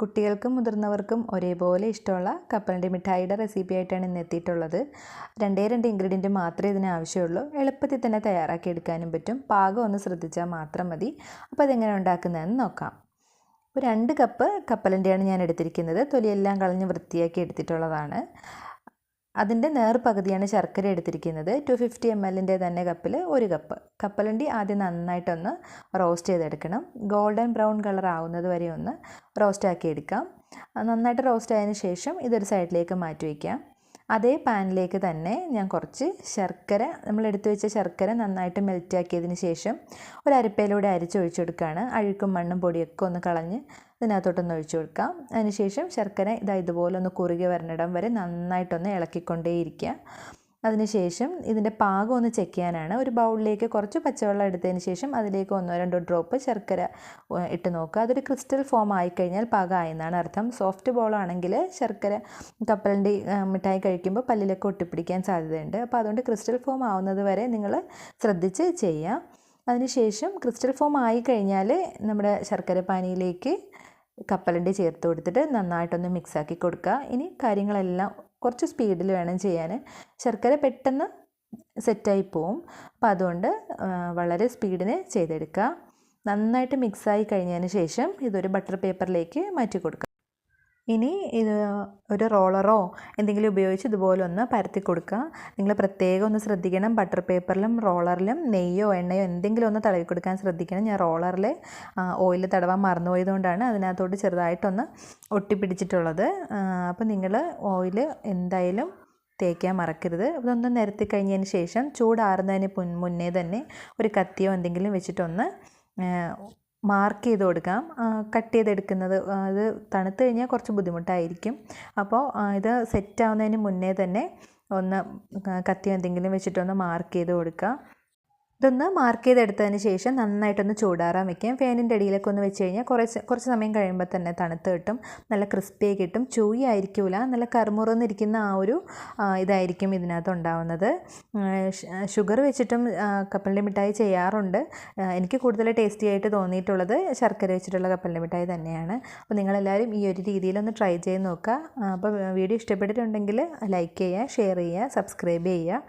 കുട്ടികൾക്കും മുതിർന്നവർക്കും ഒരേപോലെ ഇഷ്ടമുള്ള കപ്പലണ്ടി മിഠായിയുടെ റെസിപ്പി ആയിട്ടാണ് ഇന്ന് എത്തിയിട്ടുള്ളത്. രണ്ടേ രണ്ട് ഇൻഗ്രീഡിയന്റ് മാത്രമേ ഇതിന് ആവശ്യമുള്ളൂ. എളുപ്പത്തിൽ തന്നെ തയ്യാറാക്കി എടുക്കാനും പറ്റും. പാകം ഒന്ന് ശ്രദ്ധിച്ചാൽ മാത്രം മതി. അപ്പോൾ അതെങ്ങനെ ഉണ്ടാക്കുന്നതെന്ന് നോക്കാം. ഇപ്പോൾ രണ്ട് കപ്പ് കപ്പലണ്ടിയാണ് ഞാൻ എടുത്തിരിക്കുന്നത്. തൊലിയെല്ലാം കളഞ്ഞ് വൃത്തിയാക്കി എടുത്തിട്ടുള്ളതാണ്. അതിന്റെ നേർപകുതിയാണ് ശർക്കര എടുത്തിരിക്കുന്നത്. ടു ഫിഫ്റ്റി എം എല്ലിന്റെ തന്നെ കപ്പിൽ ഒരു കപ്പ് കപ്പലണ്ടി ആദ്യം നന്നായിട്ടൊന്ന് റോസ്റ്റ് ചെയ്തെടുക്കണം. ഗോൾഡൻ ബ്രൗൺ കളർ ആവുന്നത് വരെ ഒന്ന് റോസ്റ്റ് ആക്കി എടുക്കാം നന്നായിട്ട് റോസ്റ്റ് ആയതിനു ശേഷം ഇതൊരു സൈഡിലേക്ക് മാറ്റി വയ്ക്കാം. അതേ പാനിലേക്ക് തന്നെ ഞാൻ കുറച്ച് ശർക്കര നമ്മൾ എടുത്തു വെച്ച ശർക്കര നന്നായിട്ട് മെൽറ്റാക്കിയതിന് ശേഷം ഒരു അരിപ്പയിലൂടെ അരിച്ചൊഴിച്ചു കൊടുക്കുകയാണ് അഴുക്കും മണ്ണും പൊടിയൊക്കെ ഒന്ന് കളഞ്ഞ് ഇതിനകത്തോട്ടൊന്ന് ഒഴിച്ചു കൊടുക്കാം. അതിനുശേഷം ശർക്കര ഇതാ ഇതുപോലെ ഒന്ന് കുറുകി വരണിടം വരെ നന്നായിട്ടൊന്ന് ഇളക്കിക്കൊണ്ടേയിരിക്കുക. അതിനുശേഷം ഇതിന്റെ പാകം ഒന്ന് ചെക്ക് ചെയ്യാനാണ്. ഒരു ബൗളിലേക്ക് കുറച്ച് പച്ചവെള്ളം എടുത്തതിന് ശേഷം അതിലേക്ക് ഒന്നോ രണ്ടോ ഡ്രോപ്പ് ശർക്കര ഇട്ട് നോക്കുക. അതൊരു ക്രിസ്റ്റൽ ഫോം ആയിക്കഴിഞ്ഞാൽ പാകമായെന്നാണ് അർത്ഥം. സോഫ്റ്റ് ബോൾ ബോളാണെങ്കിൽ ശർക്കര കപ്പലിന്റെ മിഠായി കഴിക്കുമ്പോൾ പല്ലിലൊക്കെ ഒട്ടിപ്പിടിക്കാൻ സാധ്യതയുണ്ട്. അപ്പോൾ അതുകൊണ്ട് ക്രിസ്റ്റൽ ഫോം ആവുന്നത് വരെ നിങ്ങൾ ശ്രദ്ധിച്ച് ചെയ്യാം. അതിനുശേഷം ക്രിസ്റ്റൽ ഫോം ആയി കഴിഞ്ഞാൽ നമ്മുടെ ശർക്കര പാനിയിലേക്ക് കപ്പലണ്ടി ചേർത്ത് കൊടുത്തിട്ട് നന്നായിട്ടൊന്ന് മിക്സാക്കി കൊടുക്കുക. ഇനി കാര്യങ്ങളെല്ലാം കുറച്ച് സ്പീഡിൽ വേണം ചെയ്യാൻ. ശർക്കര പെട്ടെന്ന് സെറ്റായി പോവും. അപ്പോൾ അതുകൊണ്ട് വളരെ സ്പീഡിന് ചെയ്തെടുക്കുക. നന്നായിട്ട് മിക്സായി കഴിഞ്ഞതിന് ശേഷം ഇതൊരു ബട്ടർ പേപ്പറിലേക്ക് മാറ്റി കൊടുക്കുക. ഇനി ഇത് ഒരു റോളറോ എന്തെങ്കിലും ഉപയോഗിച്ച് ഇതുപോലെ ഒന്ന് പരത്തി കൊടുക്കുക. നിങ്ങൾ പ്രത്യേകം ഒന്ന് ശ്രദ്ധിക്കണം. ബട്ടർ പേപ്പറിലും റോളറിലും നെയ്യോ എണ്ണയോ എന്തെങ്കിലും ഒന്ന് തടവി കൊടുക്കാൻ ശ്രദ്ധിക്കണം. ഞാൻ റോളറിൽ ഓയിൽ തടവാൻ മറന്നുപോയതുകൊണ്ടാണ് അതിനകത്തോട്ട് ചെറുതായിട്ടൊന്ന് ഒട്ടിപ്പിടിച്ചിട്ടുള്ളത്. അപ്പോൾ നിങ്ങൾ ഓയിൽ എന്തായാലും തേക്കാൻ മറക്കരുത്. ഇതൊന്ന് നിരത്തി കഴിഞ്ഞതിന് ശേഷം ചൂടാറുന്നതിന് മുന്നേ തന്നെ ഒരു കത്തിയോ എന്തെങ്കിലും വെച്ചിട്ടൊന്ന് മാർക്ക് ചെയ്ത് കൊടുക്കാം. കട്ട് ചെയ്തെടുക്കുന്നത് അത് തണുത്ത് കഴിഞ്ഞാൽ കുറച്ച് ബുദ്ധിമുട്ടായിരിക്കും. അപ്പോൾ ഇത് സെറ്റ് ആവുന്നതിന് മുന്നേ തന്നെ ഒന്ന് കത്തി എന്തെങ്കിലും വെച്ചിട്ടൊന്ന് മാർക്ക് ചെയ്ത് കൊടുക്കുക. ഇതൊന്ന് മാർക്ക് ചെയ്തെടുത്തതിന് ശേഷം നന്നായിട്ടൊന്ന് ചൂടാറാൻ വെക്കാം. ഫാനിന്റെ അടിയിലൊക്കെ ഒന്ന് വെച്ച് കഴിഞ്ഞാൽ കുറച്ച് കുറച്ച് സമയം കഴിയുമ്പോൾ തന്നെ തണുത്ത് കിട്ടും. നല്ല ക്രിസ്പിയായി കിട്ടും. ചൂയി ആയിരിക്കില്ല നല്ല കറുമുറന്നിരിക്കുന്ന ആ ഒരു ഇതായിരിക്കും ഇതിനകത്ത് ഉണ്ടാവുന്നത്. ഷുഗർ വെച്ചിട്ടും കപ്പലിന്റെ മിഠായി ചെയ്യാറുണ്ട്. എനിക്ക് കൂടുതൽ ടേസ്റ്റി ആയിട്ട് തോന്നിയിട്ടുള്ളത് ശർക്കര വെച്ചിട്ടുള്ള കപ്പലിന്റെ മിഠായി തന്നെയാണ്. അപ്പോൾ നിങ്ങളെല്ലാവരും ഈ ഒരു രീതിയിലൊന്ന് ട്രൈ ചെയ്ത് നോക്കുക. അപ്പോൾ വീഡിയോ ഇഷ്ടപ്പെട്ടിട്ടുണ്ടെങ്കിൽ ലൈക്ക് ചെയ്യുക ഷെയർ ചെയ്യുക സബ്സ്ക്രൈബ് ചെയ്യുക.